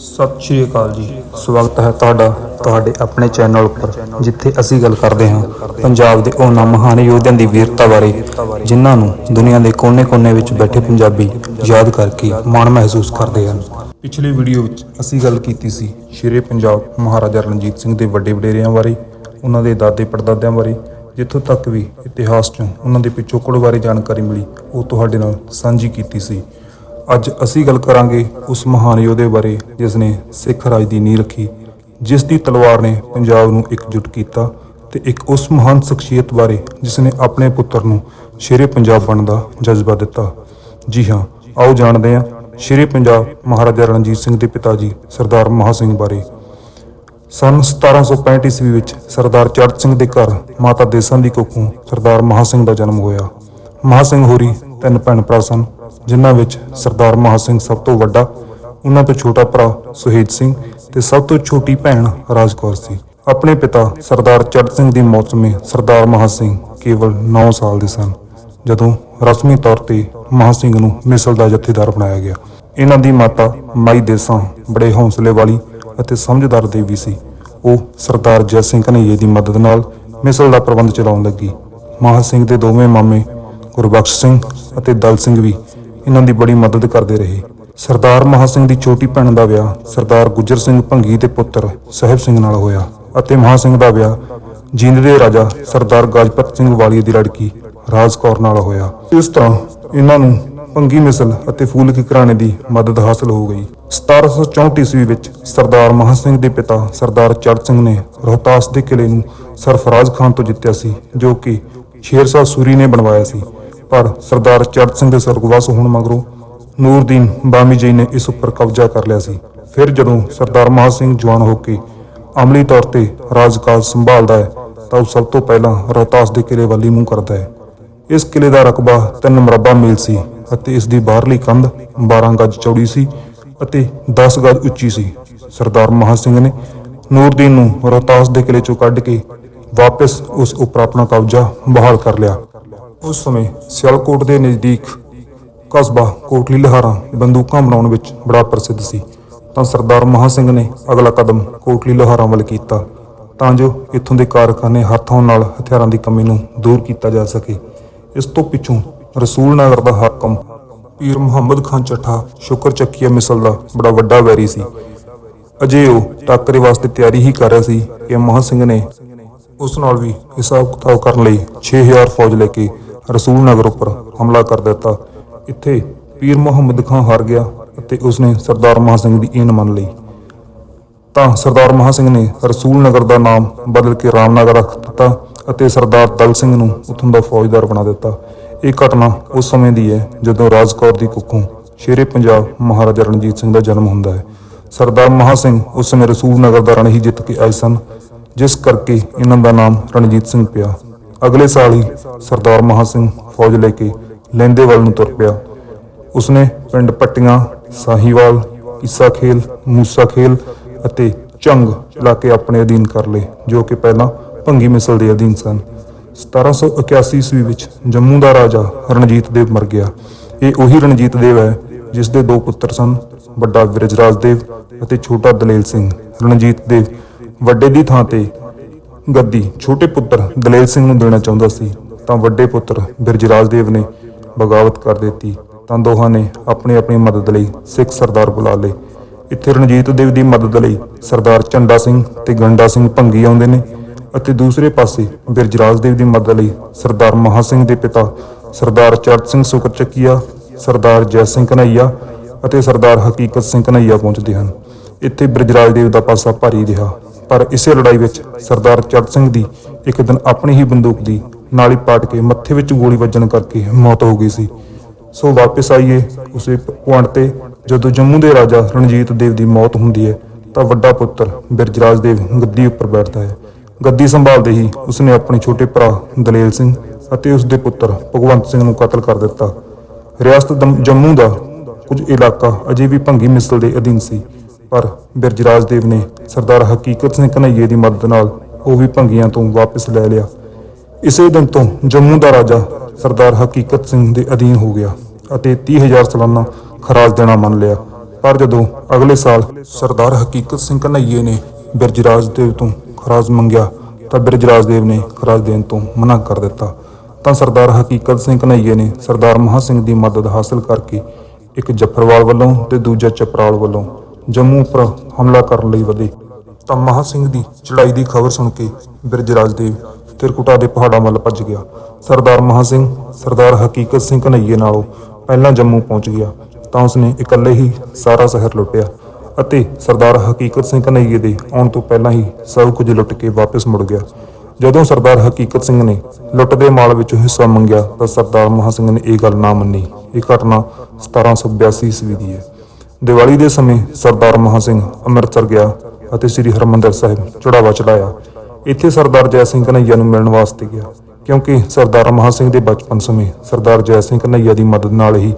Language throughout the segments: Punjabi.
ਸਤਿ ਸ਼੍ਰੀ ਅਕਾਲ ਜੀ। ਸਵਾਗਤ ਹੈ ਤੁਹਾਡਾ, ਤੁਹਾਡੇ ਆਪਣੇ ਚੈਨਲ ਉੱਪਰ, ਜਿੱਥੇ ਅਸੀਂ ਗੱਲ ਕਰਦੇ ਹਾਂ ਪੰਜਾਬ ਦੇ ਉਹਨਾਂ ਮਹਾਨ ਯੋਧਿਆਂ ਦੀ ਵੀਰਤਾ ਬਾਰੇ, ਜਿਨ੍ਹਾਂ ਨੂੰ ਦੁਨੀਆ ਦੇ ਕੋਨੇ-ਕੋਨੇ ਵਿੱਚ ਬੈਠੇ ਪੰਜਾਬੀ ਯਾਦ ਕਰਕੇ ਮਾਣ ਮਹਿਸੂਸ ਕਰਦੇ ਹਨ। ਪਿਛਲੇ ਵੀਡੀਓ ਵਿੱਚ ਅਸੀਂ ਗੱਲ ਕੀਤੀ ਸੀ ਸ਼ੇਰੇ ਪੰਜਾਬ ਮਹਾਰਾਜਾ ਰਣਜੀਤ ਸਿੰਘ ਦੇ ਵੱਡੇ ਵਡੇਰਿਆਂ ਬਾਰੇ, ਉਹਨਾਂ ਦੇ ਦਾਦੇ ਪੜਦਾਦਿਆਂ ਬਾਰੇ, ਜਿੱਥੋਂ ਤੱਕ ਵੀ ਇਤਿਹਾਸ 'ਚੋਂ ਉਹਨਾਂ ਦੇ ਪਿਛੋਕੜ ਬਾਰੇ ਜਾਣਕਾਰੀ ਮਿਲੀ, ਉਹ ਤੁਹਾਡੇ ਨਾਲ ਸਾਂਝੀ ਕੀਤੀ ਸੀ। ਅੱਜ ਅਸੀਂ ਗੱਲ ਕਰਾਂਗੇ ਉਸ ਮਹਾਨ ਯੋਧੇ ਬਾਰੇ ਜਿਸ ਨੇ ਸਿੱਖ ਰਾਜ ਦੀ ਨੀਂਹ ਰੱਖੀ, ਜਿਸ ਦੀ ਤਲਵਾਰ ਨੇ ਪੰਜਾਬ ਨੂੰ ਇਕਜੁੱਟ ਕੀਤਾ ਤੇ ਇੱਕ ਉਸ ਮਹਾਨ ਸ਼ਖਸੀਅਤ ਬਾਰੇ ਜਿਸ ਨੇ ਆਪਣੇ ਪੁੱਤਰ ਨੂੰ ਸ਼ੇਰੇ ਪੰਜਾਬ ਬਣਨ ਦਾ ਜਜ਼ਬਾ ਦਿੱਤਾ। ਜੀ ਹਾਂ, ਆਓ ਜਾਣਦੇ ਹਾਂ ਸ਼ੇਰੇ ਪੰਜਾਬ ਮਹਾਰਾਜਾ ਰਣਜੀਤ ਸਿੰਘ ਦੇ ਪਿਤਾ ਜੀ ਸਰਦਾਰ ਮਹਾਂ ਸਿੰਘ ਬਾਰੇ। ਸਨ 1765 ਈਸਵੀ ਵਿੱਚ ਸਰਦਾਰ ਚੜ੍ਹ ਸਿੰਘ ਦੇ ਘਰ ਮਾਤਾ ਦੇਸਾਂ ਦੀ ਕੁੱਖੋਂ ਸਰਦਾਰ ਮਹਾਂ ਸਿੰਘ ਦਾ ਜਨਮ ਹੋਇਆ। ਮਹਾਂ ਸਿੰਘ ਹੋਰੀ ਤਿੰਨ ਭੈਣ ਭਰਾ ਸਨ। ਜਿਨ੍ਹਾਂ ਵਿੱਚ ਸਰਦਾਰ ਮਹਾਂ ਸਿੰਘ ਸਭ ਤੋਂ ਵੱਡਾ, ਉਹਨਾਂ ਤੋਂ ਛੋਟਾ ਭਰਾ ਸੁਹੇਜ ਸਿੰਘ ਤੇ ਸਭ ਤੋਂ ਛੋਟੀ ਭੈਣ ਰਾਜ ਕੌਰ ਸੀ। ਆਪਣੇ ਪਿਤਾ ਸਰਦਾਰ ਚੜ੍ਹ ਸਿੰਘ ਦੀ ਮੌਤ ਸਮੇਂ ਸਰਦਾਰ ਮਹਾਂ ਸਿੰਘ ਕੇਵਲ 9 ਸਾਲ ਦੇ ਸਨ, ਜਦੋਂ ਰਸਮੀ ਤੌਰ ਤੇ ਮਹਾਂ ਸਿੰਘ ਨੂੰ ਮਿਸਲ ਦਾ ਜਥੇਦਾਰ ਬਣਾਇਆ ਗਿਆ। ਇਹਨਾਂ ਦੀ ਮਾਤਾ ਮਾਈ ਦੇਸਾਂ ਬੜੇ ਹੌਸਲੇ ਵਾਲੀ ਅਤੇ ਸਮਝਦਾਰ ਦੇਵੀ ਸੀ। ਉਹ ਸਰਦਾਰ ਜੈ ਸਿੰਘ ਕਨਈਏ ਦੀ ਮਦਦ ਨਾਲ ਮਿਸਲ ਦਾ ਪ੍ਰਬੰਧ ਚਲਾਉਣ ਲੱਗੀ। ਮਹਾਂ ਸਿੰਘ ਦੇ ਦੋਵੇਂ ਮਾਮੇ ਗੁਰਬਖਸ਼ ਸਿੰਘ ਅਤੇ ਦਲ ਸਿੰਘ ਵੀ ਇਹਨਾਂ ਦੀ ਬੜੀ ਮਦਦ ਕਰਦੇ ਰਹੇ। ਸਰਦਾਰ ਮਹਾਂ ਸਿੰਘ ਦੀ ਛੋਟੀ ਭੈਣ ਦਾ ਵਿਆਹ ਸਰਦਾਰ ਗੁੱਜਰ ਸਿੰਘ ਭੰਗੀ ਦੇ ਪੁੱਤਰ ਸਾਹਿਬ ਸਿੰਘ ਨਾਲ ਹੋਇਆ ਅਤੇ ਮਹਾਂ ਸਿੰਘ ਦਾ ਵਿਆਹ ਜੀਂਦ ਦੇ ਰਾਜਾ ਸਰਦਾਰ ਗਾਜਪਤ ਸਿੰਘ ਵਾਲੀ ਦੀ ਲੜਕੀ ਰਾਜ ਕੌਰ ਨਾਲ ਹੋਇਆ। ਇਸ ਤਰ੍ਹਾਂ ਇਹਨਾਂ ਨੂੰ ਭੰਗੀ ਮਿਸਲ ਅਤੇ ਫੂਲ ਕੀ ਘਰਾਣੇ ਦੀ ਮਦਦ ਹਾਸਲ ਹੋ ਗਈ। 1764 ਈਸਵੀ ਵਿੱਚ ਸਰਦਾਰ ਮਹਾਂ ਸਿੰਘ ਦੇ ਪਿਤਾ ਸਰਦਾਰ ਚੜ੍ਹ ਸਿੰਘ ਨੇ ਰੋਹਤਾਸ ਦੇ ਕਿਲੇ ਨੂੰ ਸਰਫਰਾਜ਼ ਖਾਨ ਤੋਂ ਜਿੱਤਿਆ ਸੀ, ਜੋ ਕਿ ਸ਼ੇਰਸ਼ਾਹ ਸੂਰੀ ਨੇ ਬਣਵਾਇਆ ਸੀ। ਪਰ ਸਰਦਾਰ ਚੜਤ ਸਿੰਘ ਦੇ ਸਰਗਵਾਸ ਹੋਣ ਮਗਰੋਂ ਨੂਰਦੀਨ ਬਾਮੀ ਜੀ ਨੇ ਇਸ ਉੱਪਰ ਕਬਜ਼ਾ ਕਰ ਲਿਆ ਸੀ। ਫਿਰ ਜਦੋਂ ਸਰਦਾਰ ਮਹਾਂ ਸਿੰਘ ਜਵਾਨ ਹੋ ਕੇ ਅਮਲੀ ਤੌਰ ਤੇ ਰਾਜਕਾਜ ਸੰਭਾਲਦਾ ਹੈ, ਤਾਂ ਉਹ ਸਭ ਤੋਂ ਪਹਿਲਾਂ ਰੋਹਤਾਸ ਦੇ ਕਿਲੇ ਵੱਲ ਮੂੰਹ ਕਰਦਾ ਹੈ। ਇਸ ਕਿਲੇ ਦਾ ਰਕਬਾ 3 ਮਰਬਾ ਮੀਲ ਸੀ ਅਤੇ ਇਸ ਦੀ ਬਾਹਰਲੀ ਕੰਧ 12 ਗਜ ਚੌੜੀ ਸੀ ਅਤੇ 10 ਗਜ ਉੱਚੀ ਸੀ। ਸਰਦਾਰ ਮਹਾਂ ਸਿੰਘ ਨੇ ਨੂਰਦੀਨ ਨੂੰ ਰੋਹਤਾਸ ਦੇ ਕਿਲੇ ਚੋਂ ਕੱਢ ਕੇ ਵਾਪਸ ਉਸ ਉੱਪਰ ਆਪਣਾ ਕਬਜ਼ਾ ਬਹਾਲ ਕਰ ਲਿਆ। ਉਸ ਸਮੇਂ ਸਿਆਲਕੋਟ ਦੇ ਨਜ਼ਦੀਕ ਕਸਬਾ ਕੋਟਲੀ ਲਹਾਰਾ ਬੰਦੂਕਾਂ ਬਣਾਉਣ ਵਿੱਚ ਬੜਾ ਪ੍ਰਸਿੱਧ ਸੀ। ਤਾਂ ਸਰਦਾਰ ਮਹਾਂ ਸਿੰਘ ਨੇ ਅਗਲਾ ਕਦਮ ਕੋਟਲੀ ਲਹਾਰਾ ਵੱਲ ਕੀਤਾ ਤਾਂ ਜੋ ਇੱਥੋਂ ਦੇ ਕਾਰਖਾਨੇ ਹੱਥੋਂ ਨਾਲ ਹਥਿਆਰਾਂ ਦੀ ਕਮੀ ਨੂੰ ਦੂਰ ਕੀਤਾ ਜਾ ਸਕੇ। ਇਸ ਤੋਂ ਪਿੱਛੋਂ ਰਸੂਲ ਨਗਰ ਦਾ ਹਾਕਮ ਪੀਰ ਮੁਹੰਮਦ ਖਾਨ ਚੱਠਾ ਸ਼ੁਕਰ ਚੱਕੀਆ ਮਿਸਲ ਦਾ ਬੜਾ ਵੱਡਾ ਵੈਰੀ ਸੀ। ਅਜੇ ਉਹ ਟੱਕਰੇ ਵਾਸਤੇ ਤਿਆਰੀ ਹੀ ਕਰ ਰਿਹਾ ਸੀ ਕਿ ਮਹਾਂ ਸਿੰਘ ਨੇ ਉਸ ਨਾਲ ਵੀ ਹਿਸਾਬ ਕਿਤਾਬ ਕਰਨ ਲਈ 6000 ਫੌਜ ਲੈ ਕੇ ਰਸੂਲ ਨਗਰ ਉੱਪਰ ਹਮਲਾ ਕਰ ਦਿੱਤਾ। ਇੱਥੇ ਪੀਰ ਮੁਹੰਮਦ ਖਾਨ ਹਾਰ ਗਿਆ ਅਤੇ ਉਸਨੇ ਸਰਦਾਰ ਮਹਾਂ ਸਿੰਘ ਦੀ ਈਨ ਮੰਨ ਲਈ। ਤਾਂ ਸਰਦਾਰ ਮਹਾਂ ਸਿੰਘ ਨੇ ਰਸੂਲ ਨਗਰ ਦਾ ਨਾਮ ਬਦਲ ਕੇ ਰਾਮਨਗਰ ਰੱਖ ਦਿੱਤਾ ਅਤੇ ਸਰਦਾਰ ਦਲ ਸਿੰਘ ਨੂੰ ਉੱਥੋਂ ਦਾ ਫੌਜਦਾਰ ਬਣਾ ਦਿੱਤਾ। ਇਹ ਘਟਨਾ ਉਸ ਸਮੇਂ ਦੀ ਹੈ ਜਦੋਂ ਰਾਜ ਕੌਰ ਦੀ ਕੁੱਖੋਂ ਸ਼ੇਰੇ ਪੰਜਾਬ ਮਹਾਰਾਜਾ ਰਣਜੀਤ ਸਿੰਘ ਦਾ ਜਨਮ ਹੁੰਦਾ ਹੈ। ਸਰਦਾਰ ਮਹਾਂ ਸਿੰਘ ਉਸ ਸਮੇਂ ਰਸੂਲ ਨਗਰ ਦਾ ਰਣ ਹੀ ਜਿੱਤ ਕੇ ਆਏ ਸਨ ਜਿਸ ਕਰਕੇ ਇਹਨਾਂ ਦਾ ਨਾਮ ਰਣਜੀਤ ਸਿੰਘ ਪਿਆ। ਅਗਲੇ ਸਾਲ ਹੀ ਸਰਦਾਰ ਮਹਾਂ ਸਿੰਘ ਫੌਜ ਲੈ ਕੇ ਲੈਂਦੇ ਵੱਲ ਨੂੰ ਤੁਰ ਪਿਆ। ਉਸਨੇ ਪਿੰਡ ਪੱਟੀਆਂ, ਸਾਹੀਵਾਲ ਕਿੱਸਾ ਖੇਲ, ਮੂਸਾ ਖੇਲ ਅਤੇ ਚੰਗ ਇਲਾਕੇ ਆਪਣੇ ਅਧੀਨ ਕਰ ਲਏ, ਜੋ ਕਿ ਪਹਿਲਾਂ ਭੰਗੀ ਮਿਸਲ ਦੇ ਅਧੀਨ ਸਨ। 1781 ਈਸਵੀ ਵਿੱਚ ਜੰਮੂ ਦਾ ਰਾਜਾ ਰਣਜੀਤ ਦੇਵ ਮਰ ਗਿਆ। ਇਹ ਉਹੀ ਰਣਜੀਤ ਦੇਵ ਹੈ ਜਿਸ ਦੇ ਦੋ ਪੁੱਤਰ ਸਨ, ਵੱਡਾ ਵਿਰਜਰਾਜ ਦੇਵ ਅਤੇ ਛੋਟਾ ਦਲੇਲ ਸਿੰਘ। ਰਣਜੀਤ ਦੇਵ ਵੱਡੇ ਦੀ ਥਾਂ ਤੇ ਗੱਦੀ। ਛੋਟੇ ਪੁੱਤਰ ਦਲੇਲ ਸਿੰਘ ਨੂੰ ਦੇਣਾ ਚਾਹੁੰਦਾ ਸੀ, ਤਾਂ ਵੱਡੇ ਪੁੱਤਰ ਬਿਰਜਰਾਜ ਦੇਵ ਨੇ ਬਗਾਵਤ ਕਰ ਦਿੱਤੀ। ਤਾਂ ਦੋਹਾਂ ਨੇ ਆਪਣੀ ਆਪਣੀ ਮਦਦ ਲਈ ਸਿੱਖ ਸਰਦਾਰ ਬੁਲਾ ਲਏ। ਇੱਥੇ ਰਣਜੀਤ ਦੇਵ ਦੀ ਮਦਦ ਲਈ ਸਰਦਾਰ ਝੰਡਾ ਸਿੰਘ ਤੇ ਗੰਡਾ ਸਿੰਘ ਭੰਗੀ ਆਉਂਦੇ ਨੇ ਅਤੇ ਦੂਸਰੇ ਪਾਸੇ ਬਿਰਜਰਾਜ ਦੇਵ ਦੀ ਮਦਦ ਲਈ ਸਰਦਾਰ ਮਹਾ ਸਿੰਘ ਦੇ ਪਿਤਾ ਸਰਦਾਰ ਚਰਤ ਸਿੰਘ ਸੁਕਰਚਕੀਆ ਸਰਦਾਰ ਜੈ ਸਿੰਘ ਕਨਈਆ ਅਤੇ ਸਰਦਾਰ ਹਕੀਕਤ ਸਿੰਘ ਕਨਈਆ ਪਹੁੰਚਦੇ ਹਨ। ਇੱਥੇ ਬਿਰਜਰਾਜ ਦੇਵ ਦਾ ਪਾਸਾ ਭਾਰੀ ਰਿਹਾ। ਪਰ ਇਸੇ ਲੜਾਈ ਵਿੱਚ ਸਰਦਾਰ ਚੜ੍ਹ ਸਿੰਘ ਦੀ ਇੱਕ ਦਿਨ ਆਪਣੀ ਹੀ ਬੰਦੂਕ ਦੀ ਨਾਲੀ ਪਾਟ ਕੇ ਮੱਥੇ ਵਿੱਚ ਗੋਲੀ ਵੱਜਣ ਕਰਕੇ ਮੌਤ ਹੋ ਗਈ ਸੀ। ਸੋ ਵਾਪਸ ਆਈਏ ਉਸੇ ਪੁਆਇੰਟ ਤੇ। ਜਦੋਂ ਜੰਮੂ ਦੇ ਰਾਜਾ ਰਣਜੀਤ ਦੇਵ ਦੀ ਮੌਤ ਹੁੰਦੀ ਹੈ, ਤਾਂ ਵੱਡਾ ਪੁੱਤਰ ਬਿਰਜਰਾਜ ਦੇਵ ਗੱਦੀ ਉੱਪਰ ਬੈਠਦਾ ਹੈ। ਗੱਦੀ ਸੰਭਾਲਦੇ ਹੀ ਉਸਨੇ ਆਪਣੇ ਛੋਟੇ ਭਰਾ ਦਲੇਲ ਸਿੰਘ ਅਤੇ ਉਸ ਦੇ ਪੁੱਤਰ ਭਗਵੰਤ ਸਿੰਘ ਨੂੰ ਕਤਲ ਕਰ ਦਿੱਤਾ। ਰਿਆਸਤ ਦਮ- ਜੰਮੂ ਦਾ ਕੁਝ ਇਲਾਕਾ ਅਜੇ ਵੀ ਭੰਗੀ ਮਿਸਲ ਦੇ ਅਧੀਨ ਸੀ। ਪਰ ਬਿਰਜਰਾਜ ਦੇਵ ਨੇ ਸਰਦਾਰ ਹਕੀਕਤ ਸਿੰਘ ਕਨਈਏ ਦੀ ਮਦਦ ਨਾਲ ਉਹ ਵੀ ਭੰਗੀਆਂ ਤੋਂ ਵਾਪਸ ਲੈ ਲਿਆ। ਇਸੇ ਦਿਨ ਤੋਂ ਜੰਮੂ ਦਾ ਰਾਜਾ ਸਰਦਾਰ ਹਕੀਕਤ ਸਿੰਘ ਦੇ ਅਧੀਨ ਹੋ ਗਿਆ ਅਤੇ 30000 ਸਾਲਾਨਾ ਖਰਾਜ ਦੇਣਾ ਮੰਨ ਲਿਆ। ਪਰ ਜਦੋਂ ਅਗਲੇ ਸਾਲ ਸਰਦਾਰ ਹਕੀਕਤ ਸਿੰਘ ਕਨਈਏ ਨੇ ਬਿਰਜਰਾਜ ਦੇਵ ਤੋਂ ਖਰਾਜ ਮੰਗਿਆ, ਤਾਂ ਬਿਰਜਰਾਜ ਦੇਵ ਨੇ ਖਰਾਜ ਦੇਣ ਤੋਂ ਮਨਾ ਕਰ ਦਿੱਤਾ। ਤਾਂ ਸਰਦਾਰ ਹਕੀਕਤ ਸਿੰਘ ਕਨਈਏ ਨੇ ਸਰਦਾਰ ਮਹਾਂ ਸਿੰਘ ਦੀ ਮਦਦ ਹਾਸਲ ਕਰਕੇ ਇੱਕ ਜੱਫਰਵਾਲ ਵੱਲੋਂ ਤੇ ਦੂਜਾ ਚਪਰਾਲ ਵੱਲੋਂ ਜੰਮੂ ਉੱਪਰ ਹਮਲਾ ਕਰਨ ਲਈ ਵਧੇ। ਤਾਂ ਮਹਾਂ ਸਿੰਘ ਦੀ ਚੜਾਈ ਦੀ ਖਬਰ ਸੁਣ ਕੇ ਬਿਰਜਰਾਜ ਦੇਵ ਤਿਰਕੁਟਾ ਦੇ ਪਹਾੜਾਂ ਵੱਲ ਭੱਜ ਗਿਆ। ਸਰਦਾਰ ਮਹਾਂ ਸਿੰਘ, ਸਰਦਾਰ ਹਕੀਕਤ ਸਿੰਘ ਕਨਈਏ ਨਾਲੋਂ ਪਹਿਲਾਂ ਜੰਮੂ ਪਹੁੰਚ ਗਿਆ, ਤਾਂ ਉਸਨੇ ਇਕੱਲੇ ਹੀ ਸਾਰਾ ਸ਼ਹਿਰ ਲੁੱਟਿਆ ਅਤੇ ਸਰਦਾਰ ਹਕੀਕਤ ਸਿੰਘ ਕਨਈਏ ਦੇ ਆਉਣ ਤੋਂ ਪਹਿਲਾਂ ਹੀ ਸਭ ਕੁਝ ਲੁੱਟ ਕੇ ਵਾਪਸ ਮੁੜ ਗਿਆ। ਜਦੋਂ ਸਰਦਾਰ ਹਕੀਕਤ ਸਿੰਘ ਨੇ ਲੁੱਟ ਦੇ ਮਾਲ ਵਿੱਚੋਂ ਹਿੱਸਾ ਮੰਗਿਆ, ਤਾਂ ਸਰਦਾਰ ਮਹਾਂ ਸਿੰਘ ਨੇ ਇਹ ਗੱਲ ਨਾ ਮੰਨੀ। ਇਹ ਘਟਨਾ 1782 ਈਸਵੀ ਦੀ ਹੈ। ਦੀਵਾਲੀ ਦੇ ਸਮੇਂ ਸਰਦਾਰ ਮਹਾਂ ਸਿੰਘ ਅੰਮ੍ਰਿਤਸਰ ਗਿਆ ਅਤੇ ਸ੍ਰੀ ਹਰਮੰਦਰ ਸਾਹਿਬ ਚੜਾਵਾ ਚੜਾਇਆ ਇੱਥੇ ਸਰਦਾਰ ਜੈ ਸਿੰਘ ਕਨਈਆ ਨੂੰ ਮਿਲਣ ਵਾਸਤੇ ਗਿਆ, ਕਿਉਂਕਿ ਸਰਦਾਰ ਮਹਾਂ ਸਿੰਘ ਦੇ ਬਚਪਨ ਸਮੇਂ ਸਰਦਾਰ ਜੈ ਸਿੰਘ ਕਨਈਆ ਦੀ ਮਦਦ ਨਾਲ ਹੀ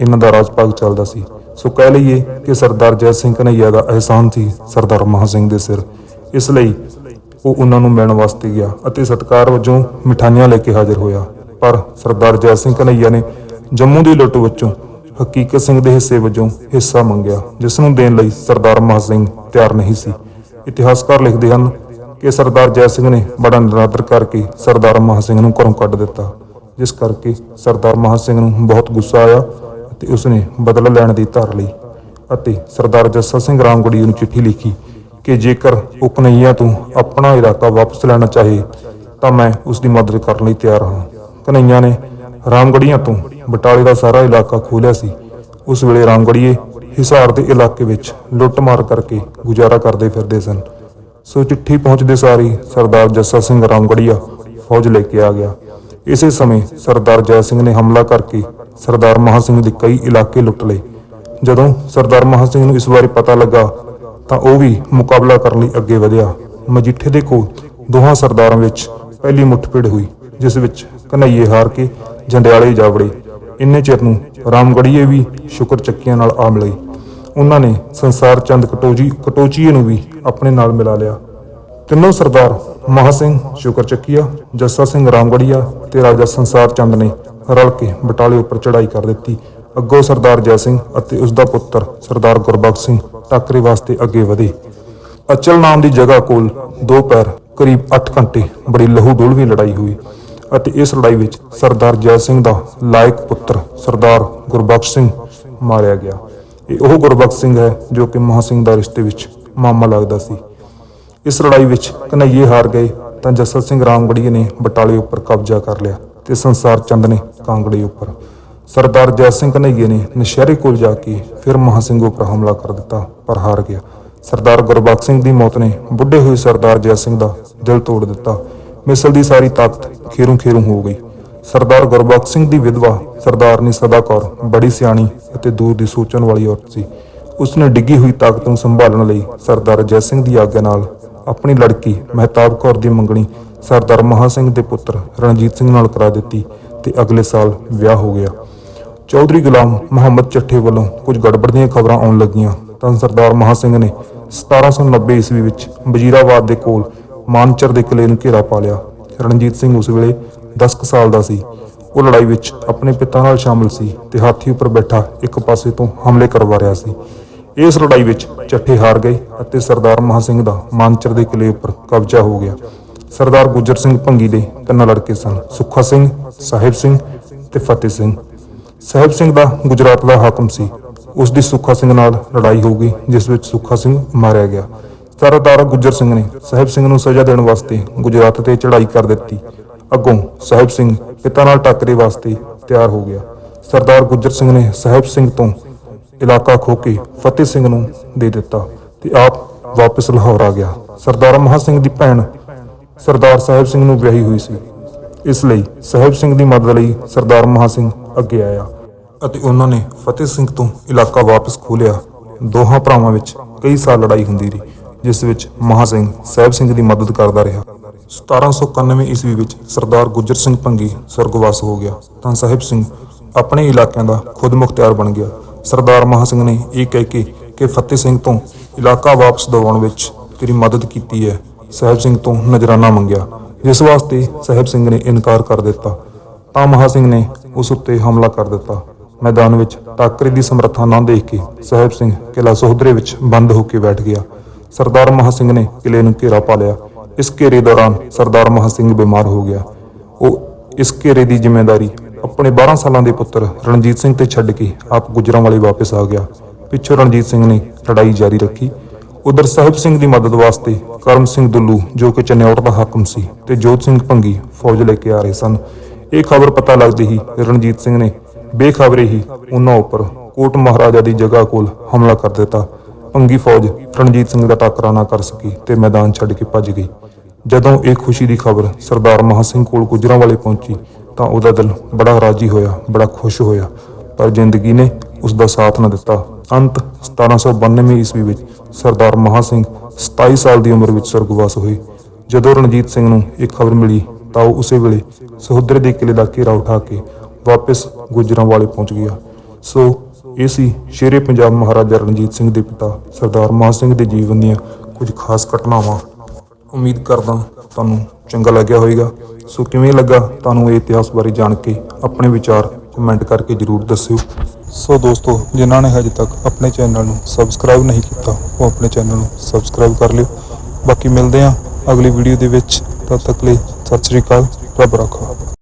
ਇਹਨਾਂ ਦਾ ਰਾਜ ਭਾਗ ਚੱਲਦਾ ਸੀ। ਸੋ ਕਹਿ ਲਈਏ ਕਿ ਸਰਦਾਰ ਜੈ ਸਿੰਘ ਕਨਈਆ ਦਾ ਅਹਿਸਾਨ ਸੀ ਸਰਦਾਰ ਮਹਾਂ ਸਿੰਘ ਦੇ ਸਿਰ। ਇਸ ਲਈ ਉਹ ਉਹਨਾਂ ਨੂੰ ਮਿਲਣ ਵਾਸਤੇ ਗਿਆ ਅਤੇ ਸਤਿਕਾਰ ਵਜੋਂ ਮਿਠਾਈਆਂ ਲੈ ਕੇ ਹਾਜ਼ਰ ਹੋਇਆ। ਪਰ ਸਰਦਾਰ ਜੈ ਸਿੰਘ ਕਨਈਆ ਨੇ ਜੰਮੂ ਦੀ ਲੁੱਟ ਵਿੱਚੋਂ ਹਕੀਕਤ ਸਿੰਘ ਦੇ ਹਿੱਸੇ ਵਜੋਂ ਹਿੱਸਾ ਮੰਗਿਆ, ਜਿਸ ਨੂੰ ਦੇਣ ਲਈ ਸਰਦਾਰ ਮਹਾਂ ਸਿੰਘ ਤਿਆਰ ਨਹੀਂ ਸੀ। ਇਤਿਹਾਸਕਾਰ ਲਿਖਦੇ ਹਨ ਕਿ ਸਰਦਾਰ ਜੈ ਸਿੰਘ ਨੇ ਬੜਾ ਨਿਰਾਦਰ ਕਰਕੇ ਸਰਦਾਰ ਮਹਾਂ ਸਿੰਘ ਨੂੰ ਘਰੋਂ ਕੱਢ ਦਿੱਤਾ, ਜਿਸ ਕਰਕੇ ਸਰਦਾਰ ਮਹਾਂ ਸਿੰਘ ਨੂੰ ਬਹੁਤ ਗੁੱਸਾ ਆਇਆ ਅਤੇ ਉਸਨੇ ਬਦਲਾ ਲੈਣ ਦੀ ਧਾਰ ਲਈ ਅਤੇ ਸਰਦਾਰ ਜੱਸਾ ਸਿੰਘ ਰਾਮਗੜੀ ਨੂੰ ਚਿੱਠੀ ਲਿਖੀ ਕਿ ਜੇਕਰ ਉਹ ਕਨਈਆ ਤੋਂ ਆਪਣਾ ਇਲਾਕਾ ਵਾਪਸ ਲੈਣਾ ਚਾਹੇ, ਤਾਂ ਮੈਂ ਉਸ ਦੀ ਮਦਦ ਕਰਨ ਲਈ ਤਿਆਰ ਹਾਂ। ਕਨਈਆ ਨੇ ਰਾਮਗੜੀਆਂ ਤੋਂ ਬਟਾਲੇ ਦਾ ਸਾਰਾ ਇਲਾਕਾ ਖੋਲਿਆ ਸੀ। ਉਸ ਵੇਲੇ ਰਾਮਗੜੀਏ ਹਿਸਾਰ ਦੇ ਇਲਾਕੇ ਵਿੱਚ ਲੁੱਟਮਾਰ ਕਰਕੇ ਗੁਜ਼ਾਰਾ ਕਰਦੇ ਫਿਰਦੇ ਸਨ। ਸੋ ਚਿੱਠੀ ਪਹੁੰਚਦੇ ਸਾਰੀ ਸਰਦਾਰ ਜੱਸਾ ਸਿੰਘ ਰਾਮਗੜੀਆ ਫੌਜ ਲੈ ਕੇ ਆ ਗਿਆ। ਇਸੇ ਸਮੇਂ ਸਰਦਾਰ ਜੈ ਸਿੰਘ ਨੇ ਹਮਲਾ ਕਰਕੇ ਸਰਦਾਰ ਮਹਾਂ ਸਿੰਘ ਦੇ ਕਈ ਇਲਾਕੇ ਲੁੱਟ ਲਏ। ਜਦੋਂ ਸਰਦਾਰ ਮਹਾਂ ਸਿੰਘ ਨੂੰ ਇਸ ਬਾਰੇ ਪਤਾ ਲੱਗਾ ਤਾਂ ਉਹ ਵੀ ਮੁਕਾਬਲਾ ਕਰਨ ਲਈ ਅੱਗੇ ਵਧਿਆ। ਮਜੀਠੇ ਦੇ ਕੋਲ ਦੋਹਾਂ ਸਰਦਾਰਾਂ ਵਿੱਚ ਪਹਿਲੀ ਮੁੱਠਭੇੜ ਹੋਈ, ਜਿਸ ਵਿੱਚ ਕਨਈਏ ਹਾਰ ਕੇ ਜੰਡਿਆਲੇ ਜਾ ਵੜੇ। ਇੰਨੇ ਚਿਰ ਨੂੰ ਰਾਮਗੜੀਏ ਵੀ ਸ਼ੁਕਰ ਚੱਕੀਆਂ ਨਾਲ ਆ ਮਿਲੇ। ਉਹਨਾਂ ਨੇ ਸੰਸਾਰ ਚੰਦ ਕਟੋਜੀ, ਕਟੋਚੀਏ ਨੂੰ ਵੀ ਆਪਣੇ ਨਾਲ ਮਿਲਾ ਲਿਆ। ਤਿੰਨੋਂ ਸਰਦਾਰ ਮਹਾਂ ਸਿੰਘ ਸ਼ੁਕਰ ਚੱਕੀਆ, ਜੱਸਾ ਸਿੰਘ ਰਾਮਗੜੀਆ ਤੇ ਰਾਜਾ ਸੰਸਾਰ ਚੰਦ ਨੇ ਰਲ ਕੇ ਬਟਾਲੇ ਉੱਪਰ ਚੜ੍ਹਾਈ ਕਰ ਦਿੱਤੀ। ਅੱਗੋਂ ਸਰਦਾਰ ਜੈ ਸਿੰਘ ਅਤੇ ਉਸ ਦਾ ਪੁੱਤਰ ਸਰਦਾਰ ਗੁਰਬਖਸ਼ ਸਿੰਘ ਟਾਕਰੇ ਵਾਸਤੇ ਅੱਗੇ ਵਧੇ। ਅਚਲ ਨਾਮ ਦੀ ਜਗ੍ਹਾ ਕੋਲ ਦੋ ਪੈਰ, ਕਰੀਬ 8 ਘੰਟੇ ਬੜੀ ਲਹੂ ਡੋਲਵੀਂ ਲੜਾਈ ਹੋਈ। ਅਤੇ ਇਸ ਲੜਾਈ ਵਿੱਚ ਸਰਦਾਰ ਜੈ ਸਿੰਘ ਦਾ ਲਾਇਕ ਪੁੱਤਰ ਸਰਦਾਰ ਗੁਰਬਖਸ਼ ਸਿੰਘ ਮਾਰਿਆ ਗਿਆ। ਇਹ ਉਹ ਗੁਰਬਖਸ਼ ਸਿੰਘ ਹੈ ਜੋ ਕਿ ਮਹਾਂ ਸਿੰਘ ਦਾ ਰਿਸ਼ਤੇ ਵਿੱਚ ਮਾਮਾ ਲੱਗਦਾ ਸੀ। ਇਸ ਲੜਾਈ ਵਿੱਚ ਕਨਈਏ ਹਾਰ ਗਏ ਤਾਂ ਜੱਸਾ ਸਿੰਘ ਰਾਮਗੜੀਏ ਨੇ ਬਟਾਲੇ ਉੱਪਰ ਕਬਜ਼ਾ ਕਰ ਲਿਆ ਤੇ ਸੰਸਾਰ ਚੰਦ ਨੇ ਕਾਂਗੜੇ ਉੱਪਰ। ਸਰਦਾਰ ਜੈ ਸਿੰਘ ਕਨਈਏ ਨੇ ਨਸ਼ਹਿਰੇ ਕੋਲ ਜਾ ਕੇ ਫਿਰ ਮਹਾਂ ਸਿੰਘ ਉੱਪਰ ਹਮਲਾ ਕਰ ਦਿੱਤਾ ਪਰ ਹਾਰ ਗਿਆ। ਸਰਦਾਰ ਗੁਰਬਖਸ਼ ਸਿੰਘ ਦੀ ਮੌਤ ਨੇ ਬੁੱਢੇ ਹੋਏ ਸਰਦਾਰ ਜੈ ਸਿੰਘ ਦਾ ਦਿਲ ਤੋੜ ਦਿੱਤਾ। ਮਿਸਲ ਦੀ ਸਾਰੀ ਤਾਕਤ ਖੇਰੂ ਖੇਰੂ ਹੋ ਗਈ। ਸਰਦਾਰ ਗੁਰਬਖਸ਼ ਸਿੰਘ ਦੀ ਵਿਧਵਾ ਸਰਦਾਰਨੀ ਸਦਾ ਕੌਰ ਬੜੀ ਸਿਆਣੀ ਅਤੇ ਦੂਰ ਦੀ ਸੋਚਣ ਵਾਲੀ ਔਰਤ ਸੀ। ਉਸਨੇ ਡਿੱਗੀ ਹੋਈ ਤਾਕਤ ਨੂੰ ਸੰਭਾਲਣ ਲਈ ਸਰਦਾਰ ਜੈ ਸਿੰਘ ਦੀ ਆਗਿਆ ਨਾਲ ਆਪਣੀ ਲੜਕੀ ਮਹਿਤਾਬ ਕੌਰ ਦੀ ਮੰਗਣੀ ਸਰਦਾਰ ਮਹਾਂ ਸਿੰਘ ਦੇ ਪੁੱਤਰ ਰਣਜੀਤ ਸਿੰਘ ਨਾਲ ਕਰਾ ਦਿੱਤੀ ਤੇ ਅਗਲੇ ਸਾਲ ਵਿਆਹ ਹੋ ਗਿਆ। ਚੌਧਰੀ ਗੁਲਾਮ ਮੁਹੰਮਦ ਚੱਠੇ ਵੱਲੋਂ ਕੁਝ ਗੜਬੜ ਦੀਆਂ ਖਬਰਾਂ ਆਉਣ ਲੱਗੀਆਂ ਤਾਂ ਸਰਦਾਰ ਮਹਾਂ ਸਿੰਘ ਨੇ 1790 ਈਸਵੀ ਵਿੱਚ ਵਜ਼ੀਰਾਬਾਦ ਦੇ ਕੋਲ ਮਾਨਚਰ ਦੇ ਕਿਲੇ ਨੂੰ ਘੇਰਾ ਪਾ ਲਿਆ। ਰਣਜੀਤ ਸਿੰਘ ਉਸ ਵੇਲੇ 10 ਕੁ ਸਾਲ ਦਾ ਸੀ। ਉਹ ਲੜਾਈ ਵਿੱਚ ਆਪਣੇ ਪਿਤਾ ਨਾਲ ਸ਼ਾਮਲ ਸੀ ਤੇ ਹਾਥੀ ਉੱਪਰ ਬੈਠਾ ਇੱਕ ਪਾਸੇ ਤੋਂ ਹਮਲੇ ਕਰਵਾ ਰਿਹਾ ਸੀ। ਇਸ ਲੜਾਈ ਵਿੱਚ ਚੱਠੇ ਹਾਰ ਗਏ ਅਤੇ ਸਰਦਾਰ ਮਹਾਂ ਸਿੰਘ ਦਾ ਮਾਨਚਰ ਦੇ ਕਿਲੇ ਉੱਪਰ ਕਬਜ਼ਾ ਹੋ ਗਿਆ। ਸਰਦਾਰ ਗੁਜਰ ਸਿੰਘ ਭੰਗੀ ਦੇ ਤਿੰਨ ਲੜਕੇ ਸਨ, ਸੁੱਖਾ ਸਿੰਘ, ਸਾਹਿਬ ਸਿੰਘ ਤੇ ਫਤਿਹ ਸਿੰਘ। ਸਾਹਿਬ ਸਿੰਘ ਦਾ ਗੁਜਰਾਤ ਦਾ ਹਾਕਮ ਸੀ। ਉਸ ਦੀ ਸੁੱਖਾ ਸਿੰਘ ਨਾਲ ਲੜਾਈ ਹੋ ਗਈ, ਜਿਸ ਵਿੱਚ ਸੁੱਖਾ ਸਿੰਘ ਮਾਰਿਆ ਗਿਆ। ਸਰਦਾਰ ਗੁੱਜਰ ਸਿੰਘ ਨੇ ਸਾਹਿਬ ਸਿੰਘ ਨੂੰ ਸਜ਼ਾ ਦੇਣ ਵਾਸਤੇ ਗੁਜਰਾਤ ਤੇ ਚੜ੍ਹਾਈ ਕਰ ਦਿੱਤੀ। ਅੱਗੋਂ ਸਾਹਿਬ ਸਿੰਘ ਪਿਤਾ ਨਾਲ ਟੱਕਰੇ ਵਾਸਤੇ ਤਿਆਰ ਹੋ ਗਿਆ। ਸਰਦਾਰ ਗੁੱਜਰ ਸਿੰਘ ਨੇ ਸਾਹਿਬ ਸਿੰਘ ਤੋਂ ਇਲਾਕਾ ਖੋ ਕੇ ਫਤਿਹ ਸਿੰਘ ਨੂੰ ਦੇ ਦਿੱਤਾ ਤੇ ਆਪ ਵਾਪਸ ਲਾਹੌਰ ਆ ਗਿਆ। ਸਰਦਾਰ ਮਹਾਂ ਸਿੰਘ ਦੀ ਭੈਣ ਸਰਦਾਰ ਸਾਹਿਬ ਸਿੰਘ ਨੂੰ ਵਿਆਹੀ ਹੋਈ ਸੀ। ਇਸ ਲਈ ਸਾਹਿਬ ਸਿੰਘ ਦੀ ਮਦਦ ਲਈ ਸਰਦਾਰ ਮਹਾਂ ਸਿੰਘ ਅੱਗੇ ਆਇਆ ਅਤੇ ਉਹਨਾਂ ਨੇ ਫਤਿਹ ਸਿੰਘ ਤੋਂ ਇਲਾਕਾ ਵਾਪਸ ਖੋਹ ਲਿਆ। ਦੋਹਾਂ ਭਰਾਵਾਂ ਵਿੱਚ ਕਈ ਸਾਲ ਲੜਾਈ ਹੁੰਦੀ ਰਹੀ। ਜਿਸ ਵਿੱਚ ਮਹਾਂ ਸਿੰਘ ਸਾਹਿਬ ਸਿੰਘ ਦੀ ਮਦਦ ਕਰਦਾ ਰਿਹਾ। 1791 ਈਸਵੀ ਵਿੱਚ ਸਰਦਾਰ ਗੁਜਰ ਸਿੰਘ ਭੰਗੀ ਸਰਗਵਾਸ ਹੋ ਗਿਆ। ਤਾਂ ਸਾਹਿਬ ਸਿੰਘ ਆਪਣੇ ਇਲਾਕਿਆਂ ਦਾ ਖੁਦ ਮੁਖਤਿਆਰ ਬਣ ਗਿਆ। ਸਰਦਾਰ ਮਹਾਂ ਸਿੰਘ ਨੇ ਇਹ ਕਹਿ ਕੇ ਕਿ ਫਤਿਹ ਸਿੰਘ ਤੋਂ ਇਲਾਕਾ ਵਾਪਸ ਦਿਵਾਉਣ ਵਿੱਚ ਤੇਰੀ ਮਦਦ ਕੀਤੀ ਹੈ। ਸਾਹਿਬ ਸਿੰਘ ਤੋਂ ਨਜ਼ਰਾਨਾ ਮੰਗਿਆ। ਜਿਸ ਵਾਸਤੇ ਸਾਹਿਬ ਸਿੰਘ ਨੇ ਇਨਕਾਰ ਕਰ ਦਿੱਤਾ। ਤਾਂ ਮਹਾਂ ਸਿੰਘ ਨੇ ਉਸ ਉੱਤੇ ਹਮਲਾ ਕਰ ਦਿੱਤਾ। ਮੈਦਾਨ ਵਿੱਚ ਟਾਕਰੇ ਦੀ ਸਮਰੱਥਾ ਨਾ ਦੇਖ ਕੇ ਸਾਹਿਬ ਸਿੰਘ ਕਿਲਾ ਸੋਹਦਰੇ ਵਿੱਚ ਬੰਦ ਹੋ ਕੇ ਬੈਠ ਗਿਆ। ਸਰਦਾਰ ਮਹਾਂ ਸਿੰਘ ਨੇ ਕਿਲੇ ਨੂੰ ਘੇਰਾ ਪਾ ਲਿਆ। ਇਸ ਘੇਰੇ ਦੌਰਾਨ ਸਰਦਾਰ ਮਹਾਂ ਸਿੰਘ ਬਿਮਾਰ ਹੋ ਗਿਆ। ਉਹ ਇਸ ਘੇਰੇ ਦੀ ਜ਼ਿੰਮੇਵਾਰੀ ਆਪਣੇ 12 ਸਾਲਾਂ ਦੇ ਪੁੱਤਰ ਰਣਜੀਤ ਸਿੰਘ ਤੇ ਛੱਡ ਕੇ ਆਪ ਗੁਜਰਾਂਵਾਲੇ ਵਾਪਸ ਆ ਗਿਆ। ਪਿੱਛੋਂ ਰਣਜੀਤ ਸਿੰਘ ਨੇ ਲੜਾਈ ਜਾਰੀ ਰੱਖੀ। ਉਧਰ ਸਾਹਿਬ ਸਿੰਘ ਦੀ ਮਦਦ ਵਾਸਤੇ ਕਰਮ ਸਿੰਘ ਦੁੱਲੂ, ਜੋ ਕਿ ਚਨਿਆਉਟ ਦਾ ਹਾਕਮ ਸੀ, ਤੇ ਜੋਤ ਸਿੰਘ ਭੰਗੀ ਫੌਜ ਲੈ ਕੇ ਆ ਰਹੇ ਸਨ। ਇਹ ਖਬਰ ਪਤਾ ਲੱਗਦੀ ਹੀ ਰਣਜੀਤ ਸਿੰਘ ਨੇ ਬੇਖਬਰੇ ਹੀ ਉਹਨਾਂ ਉੱਪਰ ਕੋਟ ਮਹਾਰਾਜਾ ਦੀ ਜਗ੍ਹਾ ਕੋਲ ਹਮਲਾ ਕਰ ਦਿੱਤਾ। ਭੰਗੀ ਫੌਜ ਰਣਜੀਤ ਸਿੰਘ ਦਾ ਟਾਕਰਾ ਨਾ ਕਰ ਸਕੀ ਤੇ ਮੈਦਾਨ ਛੱਡ ਕੇ ਭੱਜ ਗਈ। ਜਦੋਂ ਇਹ ਖੁਸ਼ੀ ਦੀ ਖਬਰ ਸਰਦਾਰ ਮਹਾਂ ਸਿੰਘ ਕੋਲ ਗੁਜਰਾਂ ਵਾਲੇ ਪਹੁੰਚੀ ਤਾਂ ਉਹਦਾ ਦਿਲ ਬੜਾ ਰਾਜੀ ਹੋਇਆ, ਬੜਾ ਖੁਸ਼ ਹੋਇਆ। ਪਰ ਜ਼ਿੰਦਗੀ ਨੇ ਉਸ ਦਾ ਸਾਥ ਨਾ ਦਿੱਤਾ। ਅੰਤ 1792 ਈਸਵੀ ਵਿੱਚ ਸਰਦਾਰ ਮਹਾਂ ਸਿੰਘ 27 ਸਾਲ ਦੀ ਉਮਰ ਵਿੱਚ ਸਰਗਵਾਸ ਹੋਏ। ਜਦੋਂ ਰਣਜੀਤ ਸਿੰਘ ਨੂੰ ਇਹ ਖਬਰ ਮਿਲੀ ਤਾਂ ਉਹ ਉਸੇ ਵੇਲੇ ਸਹੋਦਰੇ ਦੇ ਕਿਲੇ ਦਾ ਘੇਰਾ ਉਠਾ ਕੇ ਵਾਪਸ ਗੁਜਰਾਂ ਵਾਲੇ ਪਹੁੰਚ ਗਿਆ। ਸੋ ਇਹ ਸੀ ਸ਼ੇਰੇ ਪੰਜਾਬ ਮਹਾਰਾਜਾ ਰਣਜੀਤ ਸਿੰਘ ਦੇ ਪਿਤਾ ਸਰਦਾਰ ਮਹਾਂ ਸਿੰਘ ਦੇ ਜੀਵਨ ਦੀਆਂ ਕੁਝ ਖਾਸ ਘਟਨਾਵਾਂ। ਉਮੀਦ ਕਰਦਾ ਤੁਹਾਨੂੰ ਚੰਗਾ ਲੱਗਿਆ ਹੋਵੇਗਾ। ਸੋ ਕਿਵੇਂ ਲੱਗਾ ਤੁਹਾਨੂੰ ਇਹ ਇਤਿਹਾਸ ਬਾਰੇ ਜਾਣ ਕੇ? ਆਪਣੇ ਵਿਚਾਰ ਕਮੈਂਟ ਕਰਕੇ ਜਰੂਰ ਦੱਸਿਓ। ਸੋ ਦੋਸਤੋ, ਜਿਨ੍ਹਾਂ ਨੇ ਹਜੇ ਤੱਕ ਆਪਣੇ ਚੈਨਲ ਨੂੰ ਸਬਸਕ੍ਰਾਈਬ ਨਹੀਂ ਕੀਤਾ, ਉਹ ਆਪਣੇ ਚੈਨਲ ਨੂੰ ਸਬਸਕ੍ਰਾਈਬ ਕਰ ਲਿਓ। ਬਾਕੀ ਮਿਲਦੇ ਹਾਂ ਅਗਲੀ ਵੀਡੀਓ ਦੇ ਵਿੱਚ। ਤਦ ਤੱਕ ਲਈ ਸਤਿ ਸ੍ਰੀ ਅਕਾਲ, ਰੱਬ ਰੱਖਾ।